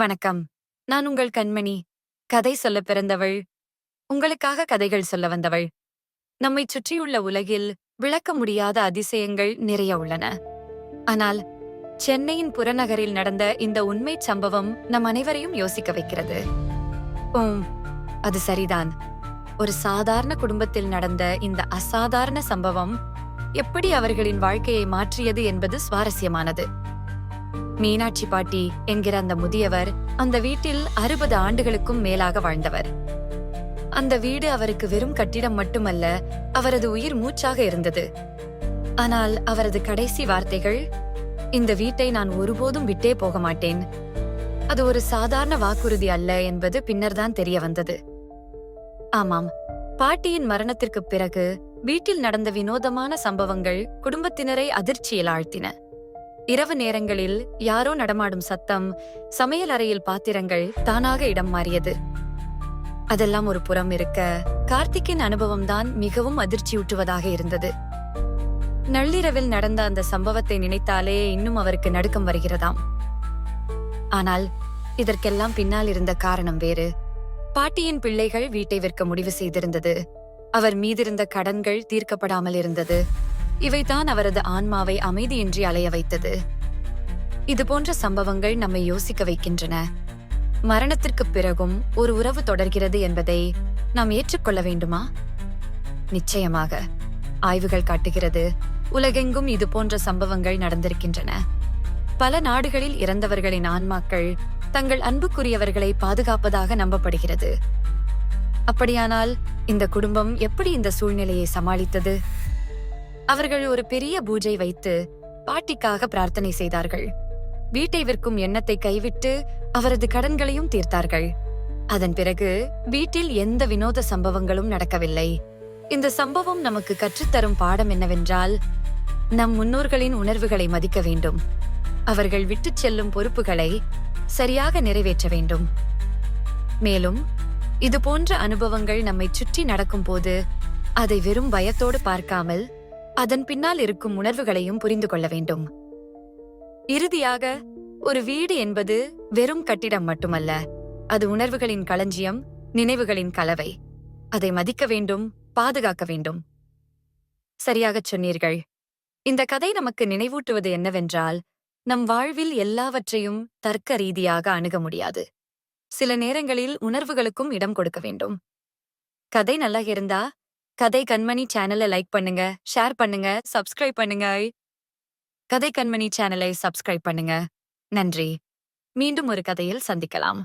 வணக்கம். நான் உங்கள் கண்மணி. கதை சொல்ல பிறந்தவள். உங்களுக்காக கதைகள் சொல்ல வந்தவள். நம்மைச் சுற்றியுள்ள உலகில் விளக்க முடியாத அதிசயங்கள் நிறைய உள்ளன. ஆனால் சென்னையின் புறநகரில் நடந்த இந்த உண்மைச் சம்பவம் நம் அனைவரையும் யோசிக்க வைக்கிறது. ஓம் அது சரிதான். ஒரு சாதாரண குடும்பத்தில் நடந்த இந்த அசாதாரண சம்பவம் எப்படி அவர்களின் வாழ்க்கையை மாற்றியது என்பது சுவாரஸ்யமானது. மீனாட்சி பாட்டி என்கிற அந்த முதியவர் அந்த வீட்டில் அறுபது ஆண்டுகளுக்கும் மேலாக வாழ்ந்தவர். அந்த வீடு அவருக்கு வெறும் கட்டிடம் மட்டுமல்ல அவரது உயிர் மூச்சாக இருந்தது. ஆனால் அவரது கடைசி வார்த்தைகள் இந்த வீட்டை நான் ஒருபோதும் விட்டே போக மாட்டேன். அது ஒரு சாதாரண வாக்குறுதி அல்ல என்பது பின்னர்தான் தெரிய வந்தது. ஆமாம் பாட்டியின் மரணத்திற்குப் பிறகு வீட்டில் நடந்த வினோதமான சம்பவங்கள் குடும்பத்தினரை அதிர்ச்சியில் ஆழ்த்தின. இரவு நேரங்களில் யாரோ நடமாடும் சத்தம் சமையல் அறையில் பாத்திரங்கள் தானாக இடம் மாறியது. அதெல்லாம் ஒரு புறம் இருக்க கார்த்திக்கின் அனுபவம்தான் மிகவும் அதிர்ச்சியூட்டுவதாக இருந்தது. நள்ளிரவில் நடந்த அந்த சம்பவத்தை நினைத்தாலே இன்னும் அவருக்கு நடுக்கம் வருகிறதாம். ஆனால் இதற்கெல்லாம் பின்னால் இருந்த காரணம் வேறு. பாட்டியின் பிள்ளைகள் வீட்டை விற்க முடிவு செய்திருந்தது. அவர் மீதிருந்த கடன்கள் தீர்க்கப்படாமல் இருந்தது. இவைதான் அவரது ஆன்மாவை அமைதியின்றி அலைய வைத்தது. இதுபோன்ற சம்பவங்கள் நம்மை யோசிக்க வைக்கின்றன. மரணத்திற்குப் பிறகும் ஒரு உறவு தொடர்கிறது என்பதை நாம் ஏற்றுக்கொள்ள வேண்டுமா? நிச்சயமாக. ஆய்வுகள் காட்டுகிறது உலகெங்கும் இது போன்ற சம்பவங்கள் நடந்திருக்கின்றன. பல நாடுகளில் இறந்தவர்களின் ஆன்மாக்கள் தங்கள் அன்புக்குரியவர்களை பாதுகாப்பதாக நம்பப்படுகிறது. அப்படியானால் இந்த குடும்பம் எப்படி இந்த சூழ்நிலையை சமாளித்தது? அவர்கள் ஒரு பெரிய பூஜை வைத்து பாட்டிக்காக பிரார்த்தனை செய்தார்கள். வீட்டை விற்கும் எண்ணத்தை கைவிட்டு அவரது கடன்களையும் தீர்த்தார்கள். அதன் பிறகு வீட்டில் எந்த வினோத சம்பவங்களும் நடக்கவில்லை. இந்த சம்பவம் நமக்கு கற்றுத்தரும் பாடம் என்னவென்றால் நம் முன்னோர்களின் உணர்வுகளை மதிக்க வேண்டும். அவர்கள் விட்டுச் செல்லும் பொறுப்புகளை சரியாக நிறைவேற்ற வேண்டும். மேலும் இது போன்ற அனுபவங்கள் நம்மை சுற்றி நடக்கும்போது அதை வெறும் பயத்தோடு பார்க்காமல் அதன் பின்னால் இருக்கும் உணர்வுகளையும் புரிந்து கொள்ள வேண்டும். இறுதியாக ஒரு வீடு என்பது வெறும் கட்டிடம் மட்டுமல்ல அது உணர்வுகளின் களஞ்சியம் நினைவுகளின் கலவை. அதை மதிக்க வேண்டும் பாதுகாக்க வேண்டும். சரியாகச் சொன்னீர்கள். இந்த கதை நமக்கு நினைவூட்டுவது என்னவென்றால் நம் வாழ்வில் எல்லாவற்றையும் தர்க்க ரீதியாக அணுக முடியாது. சில நேரங்களில் உணர்வுகளுக்கும் இடம் கொடுக்க வேண்டும். கதை நல்லா இருந்தா கதை கண்மணி சேனலை லைக் பண்ணுங்க ஷேர் பண்ணுங்க சப்ஸ்கிரைப் பண்ணுங்க. கதை கண்மணி சேனலை சப்ஸ்கிரைப் பண்ணுங்க. நன்றி. மீண்டும் ஒரு கதையில் சந்திக்கலாம்.